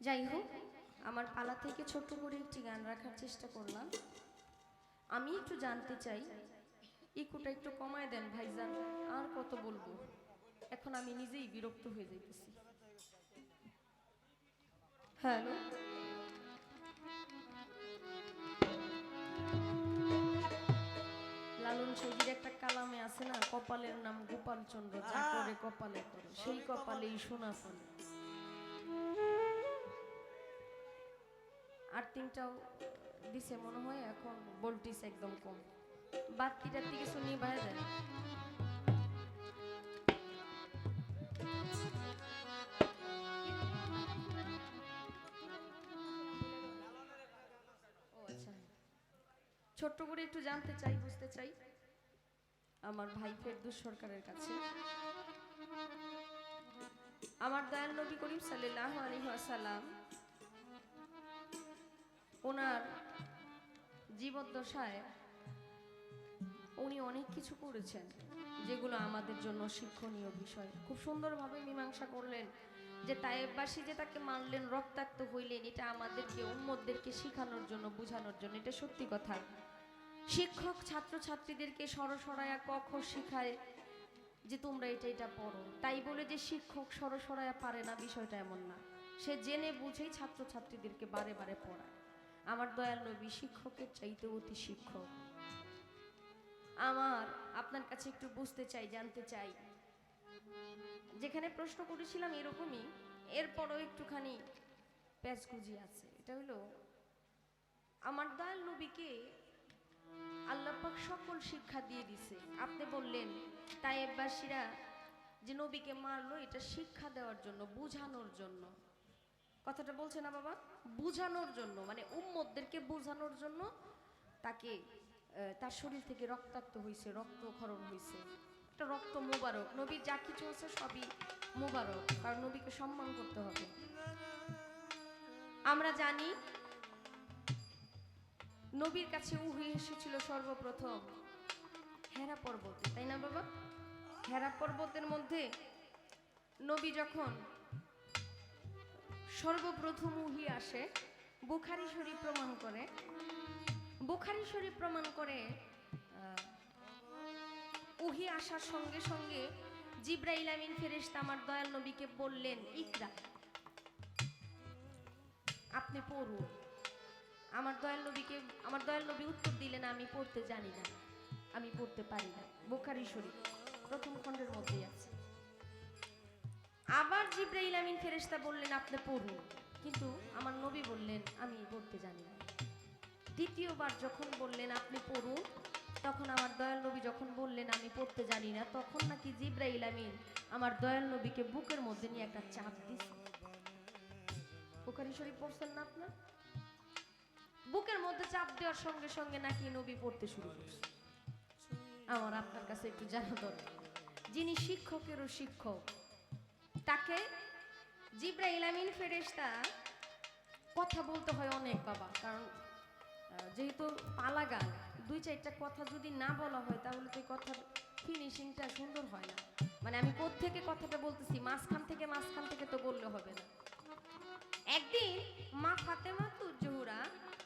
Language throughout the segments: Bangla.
যাই হোক আমার পালা থেকে ছোট্ট করে একটি গান রাখার চেষ্টা করলাম। আমি একটু জানতে চাই ইকুটা একটু কমায় দেন ভাইজান আর কত বলব? এখন আমি নিজেই বিরক্ত হয়ে যাইতেছি। হ্যালো? লালন সৌদির একটা কালামে আছে না কপালের নাম গোপাল চন্দ্র যা করে কপালে করে সেই কপালেই ফলে। দিছে মনে হয়, এখন ভোল্টেজ একদম কম। বাতিটার দিকে শুনি বাইরে ও আচ্ছা। ছোট্ট করে একটু জানতে চাই, বুঝতে চাই, আমার ভাই ফেরদুস সরকারের কাছে। আমার দয়াল নবী করিম আলাইহি ওয়াসাল্লাম ওনার জীবদ্দশায় উনি অনেক কিছু করেছেন যেগুলো আমাদের জন্য শিক্ষণীয় বিষয়। খুব সুন্দরভাবে মীমাংসা করলেন যে তায়েববাসী যে তাকে মানলেন রক্তাক্ত হইলেন, এটা আমাদেরকে, উম্মতদেরকে শেখানোর জন্য, বোঝানোর জন্য, এটা সত্যি কথা। শিক্ষক ছাত্রছাত্রীদেরকে সরসরায়া কখ শিখায় যে তোমরা এটা এটা পড়ো। তাই বলে যে শিক্ষক সরসরায়া পারে না, বিষয়টা এমন না। সে জেনে বুঝেই ছাত্রছাত্রীদেরকে বারে বারে পড়ায়। আমার দয়াল নবী শিক্ষকের চাইতে অতি শিক্ষক। আমার, আপনার কাছে একটু বুঝতে চাই, জানতে চাই। যেখানে প্রশ্ন করেছিলাম এরকমই, এরপরও একটুখানি প্যাচগুজি আছে। এটা হলো, আমার দয়াল নবীকে আল্লাপাক সকল শিক্ষা দিয়ে দিছে। আপনি বললেন তাইবাসীরা যে নবীকে মারলো, এটা শিক্ষা দেওয়ার জন্য, বুঝানোর জন্য। কথাটা বলছে না বাবা? বুঝানোর জন্য মানে উম্মতদেরকে বোঝানোর জন্য তাকে তার শরীর থেকে রক্তাক্ত হয়েছে রক্তক্ষরণ হয়েছে একটা রক্ত মোবারক। নবীর যা কিছু আছে সবই মোবারক, কারণ নবীকে সম্মান করতে হবে। আমরা জানি নবীর কাছে উহি এসেছিল সর্বপ্রথম হেরা পর্বতে, তাই না বাবা? হেরা পর্বতের মধ্যে নবী যখন সর্বপ্রথম উহি আসে, বুখারি শরীফ প্রমাণ করে। বুখারি শরীফ প্রমাণ করে উহি আসার সঙ্গে সঙ্গে জিব্রাইল আমিন ফেরেশতা আমার দয়াল নবীকে বললেন, ইকরা, আপনি পড়ুন। আমার দয়াল নবীকে, আমার দয়াল নবী উত্তর দিলেন, আমি পড়তে জানি না, আমি পড়তে পারি না। বুখারি শরীফ প্রথম খণ্ডের মধ্যেই আছে। আবার জিব্রাইল আমিন ফেরেশতা বললেন, আপনি পড়ুন। কিন্তু আমার নবী বললেন, আমি পড়তে জানি না। দ্বিতীয়বার যখন বললেন, আপনি পড়ুন, তখন আমার দয়াল নবী যখন বললেন, আমি পড়তে জানি না, তখন নাকি জিব্রাইল আমিন আমার দয়াল নবীকে বুকের মধ্যে নিয়ে একটা চাপ দিছে। বুখারি শরীফ পড়ছেন না আপনার বুকের মধ্যে চাপ দেওয়ার সঙ্গে সঙ্গে নাকি নবী পড়তে শুরু করছে। আমার আপনার কাছে একটু জানা দরকার। যিনি শিক্ষকেরও শিক্ষক তাকে জিব্রাইল আমিন ফেরেশতা কথা বলতে হয় অনেক, বাবা। কারণ যেহেতু পালা গান দুই চারটা কথা যদি না বলা হয়, তাহলে তো কথার ফিনিশিংটা সুন্দর হয় না। মানে আমি থেকে কথাটা বলতেছি? মাঝখান থেকে মাঝখান থেকে তো বললে হবে না। একদিন মা ফাতেমা তুজহুরা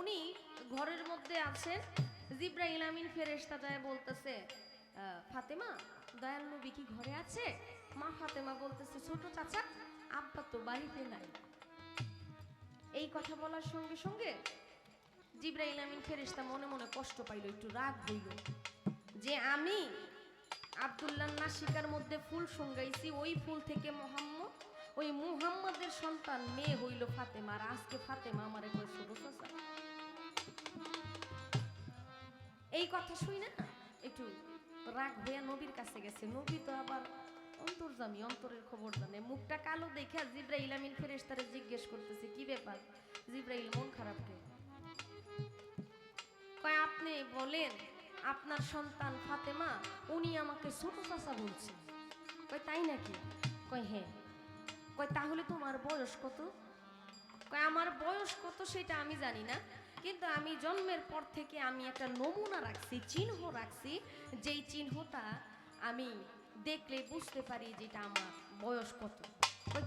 উনি ঘরের মধ্যে আছেন, জিব্রাইল আমিন ফেরেশতা যায় বলতেছে ফাতেমা, দয়াল নবী কি ঘরে আছে? মা ফাতেমা বলতেছে, ছোট চাচা, আব্বা তো বাড়িতে নাই। এই কথা বলার সঙ্গে সঙ্গে জিব্রাইল আমিন ফেরেশতা মনে মনে কষ্ট পাইল, একটু রাগ হইল। যে আমি নাসিকার মধ্যে ফুল সঙ্গাইছি, ওই ফুল থেকে মোহাম্মদ, ওই মুহাম্মদের সন্তান মেয়ে হইল ফাতেমা, আর আজকে ফাতেমা আমার একবার ছোট চাচা। এই কথা শুই না একটু রাগ হইয়া নবীর কাছে গেছে। নবী তো আবার অন্তর্জামী অন্তরের খবর জানে। মুখটা কালো দেখে জিব্রাইল আমিন ফেরেশতারে জিজ্ঞেস করতেছে, কি ব্যাপার? জিব্রাইল, মন খারাপ কে আপনি বলেন, আপনার সন্তান ফাতেমা, উনি আমাকে ছোট চাচা বলছে কয়, তাই নাকি? কয় হ্যাঁ। কয়, তাহলে তোমার বয়স কত? কয়, আমার বয়স কত সেটা আমি জানি না, কিন্তু আমি জন্মের পর থেকে আমি একটা নমুনা রাখছি, চিহ্ন রাখছি, যেই চিহ্নটা আমি দেখলে বুঝতে পারি যেটা আমার বয়স কত।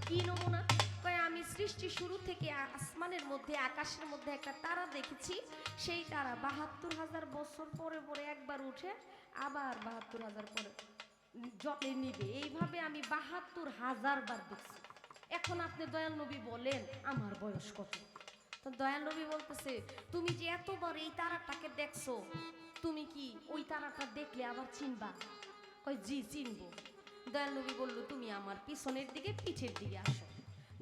কি নমুনা? কয়, আমি সৃষ্টি শুরু থেকে আসমানের মধ্যে, আকাশের মধ্যে একটা তারা দেখেছি। সেই তারা বাহাত্তর হাজার বছর পরে পরে একবার উঠে, আবার বাহাত্তর হাজার পরে জলে নিবে। এইভাবে আমি বাহাত্তর হাজার বার দেখছি। এখন আপনি দয়াল নবী বলেন, আমার বয়স কত? তো দয়াল নবী বলতেছে, তুমি যে এতবার এই তারাটাকে দেখছ, তুমি কি ওই তারাটা দেখলে আবার চিনবা? কই জি, চিনবো। দয়াল নবী বলল, তুমি আমার পিছনের দিকে, পিঠের দিকে আসো।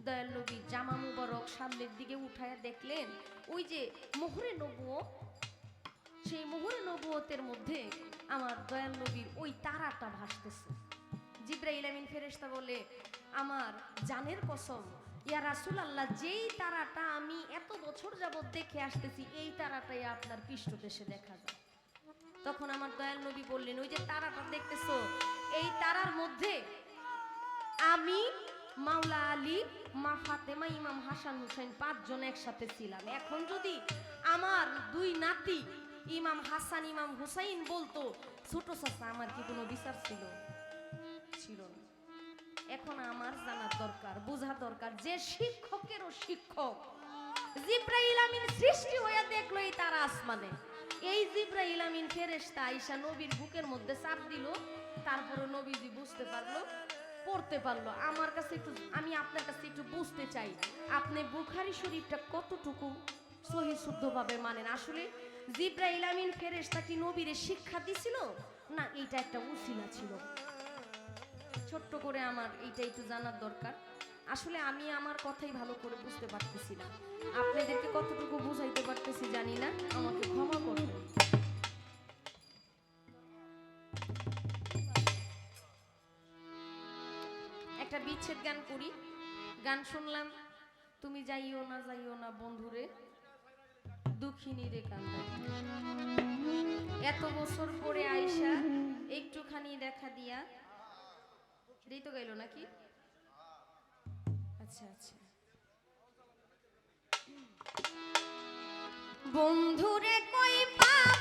দয়াল নবী জামা মুবারক সামনের দিকে উঠায়া দেখলেন, ওই যে মোহরে নবুয় সেই মোহরে নবুয়তের মধ্যে আমার দয়াল নবীর ওই তারাটা ভাসতেছে। জিব্রাইল আমিন ফেরেশতা বলে, আমার জানের কসম, ইয়া রাসূল আল্লাহ যেই তারাটা আমি এত বছর যাবত দেখে আসতেছি, এই তারাটাই আপনার পৃষ্ঠদেশে দেখা যায়। তখন আমার দয়াল নবী বললেন, ওই যে তারাটা দেখতেছো, এই তারার মধ্যে আমি মাওলা আলী, মা ফাতেমা, ইমাম হাসান হুসেন পাঁচজন একসাথে ছিলাম। এখন যদি আমার দুই নাতি, ইমাম হাসান, ইমাম হুসাইন বলতো, ছোট চাচা, আমার কি কোনো বিচার ছিল? ছিল না। এখন আমার জানার দরকার, বোঝা দরকার যে শিক্ষকেরও শিক্ষক। জিব্রাইল আমিন সৃষ্টি হয়ে দেখল এই তারা আসমানে। এই জিব্রাইল আমিন ফেরেশতা আইসা নবীর বুকের মধ্যে চাপ দিল তারপরে নবীজি বুঝতে পারল, পড়তে পারল। আমার কাছে একটু, আমি আপনার কাছে একটু বুঝতে চাই, আপনি বুখারি শরীফটা কতটুকু সহি শুদ্ধভাবে মানেন? আসলে জিব্রাইল আমিন ফেরেশতা কি নবীরে শিক্ষা দিছিল, না এইটা একটা উসিলা ছিল? ছোট্ট করে আমার এইটা একটু জানার দরকার। আসলে আমি আমার কথাই ভালো করে বুঝতে পারতেছি না। আপনাদেরকে কতটুকু বুঝাইতে পারতেছি জানি না। আমাকে ক্ষমা করবেন। একটা বিচ্ছেদ গান করি। গান শুনলাম, তুমি যাইও না যাইও না বন্ধুরে। দুঃখিনী রে কান্দা এত বছর পরে আইসা একটুখানি দেখা দিয়া। দিই তো গেল নাকি? আচ্ছা আচ্ছা। বন্ধুরে কই পাবো?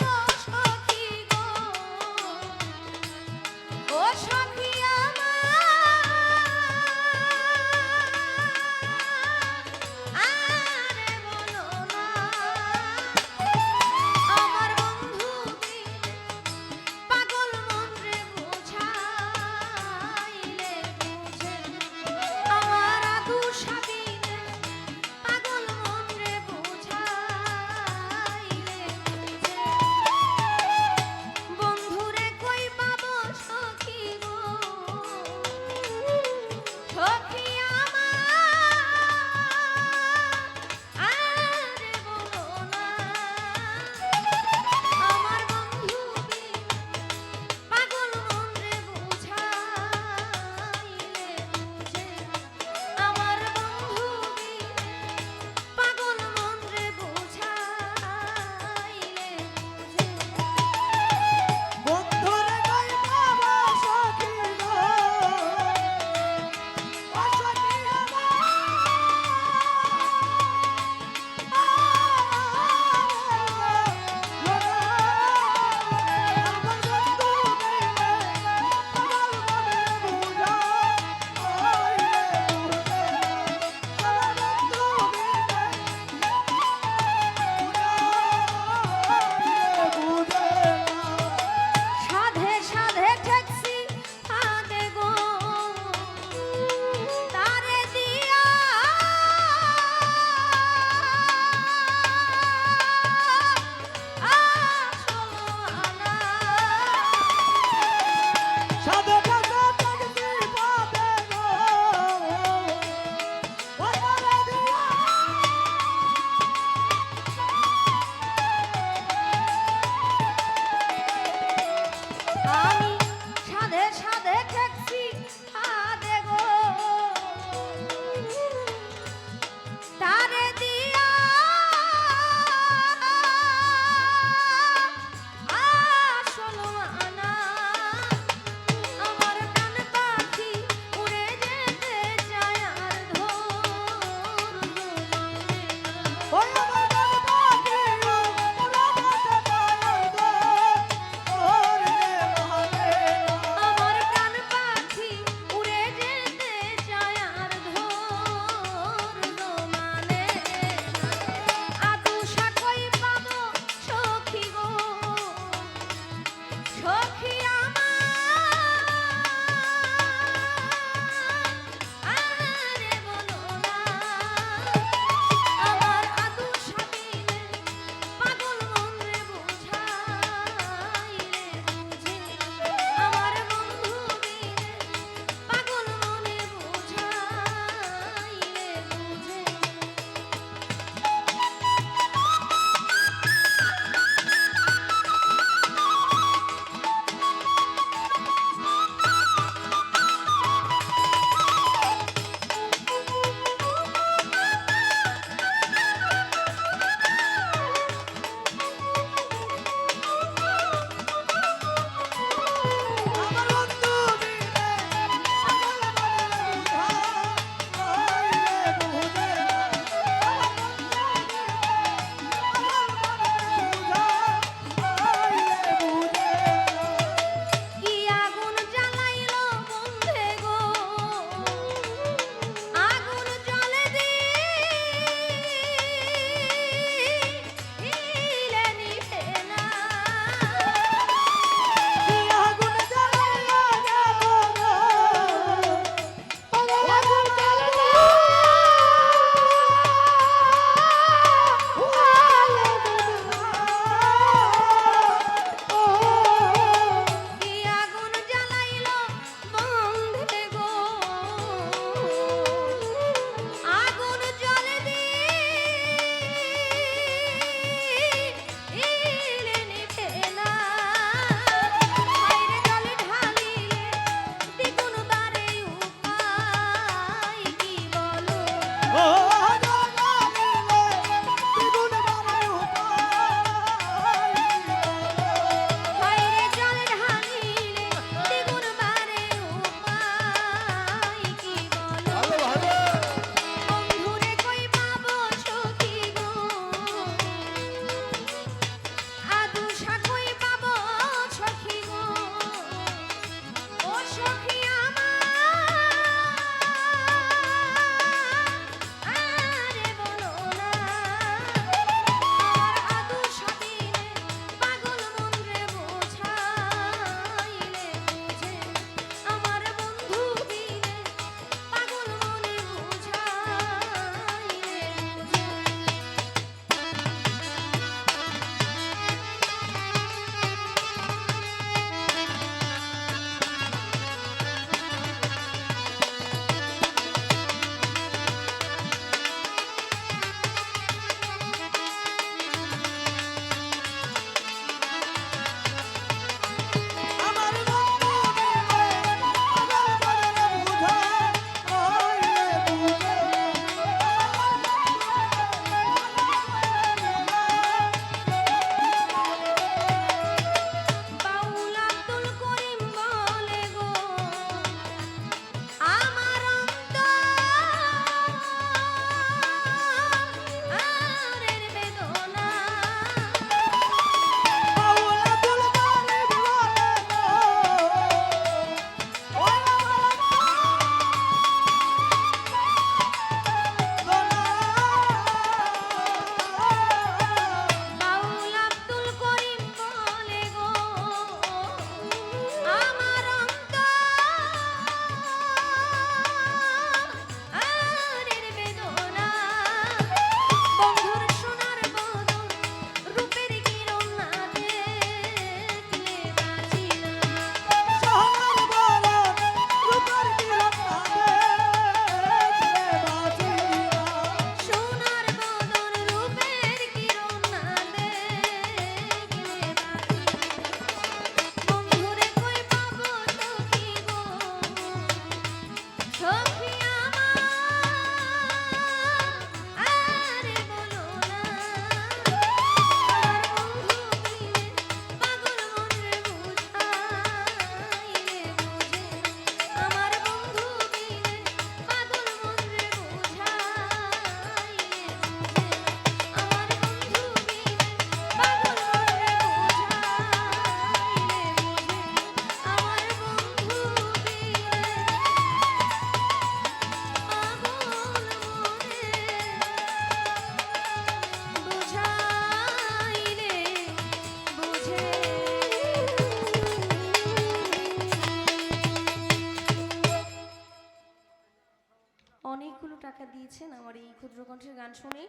ক্ষুদ্র কণ্ঠের গান শুনি।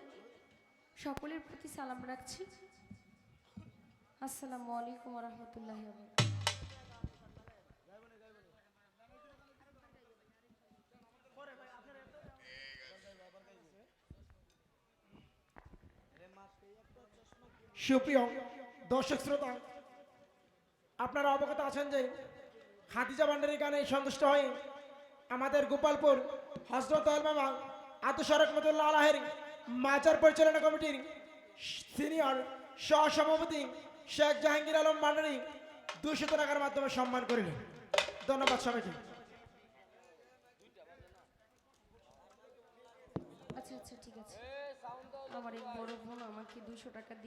সকলের প্রতি সালাম রাখছি। আসসালামু আলাইকুম রহমতুল্লাহ সুপ্রিয় দর্শক শ্রোতা, আপনারা অবগত আছেন যে খাদিজা ভান্ডারির গানে সন্তুষ্ট হয়ে আমাদের গোপালপুর হজরত আলমামা আতুসার রহমতুল্লাহ আলাহের মাজার পরিচালনা কমিটির সিনিয়র সহসভাপতি শেখ জাহাঙ্গীর আলম মান্ডারি দুশত টাকার মাধ্যমে সম্মান করিলেন। ধন্যবাদ সবাইকে। আচ্ছা আচ্ছা ঠিক আছে। আমার এই বড় বোন আমাকে দুশো টাকা দিয়ে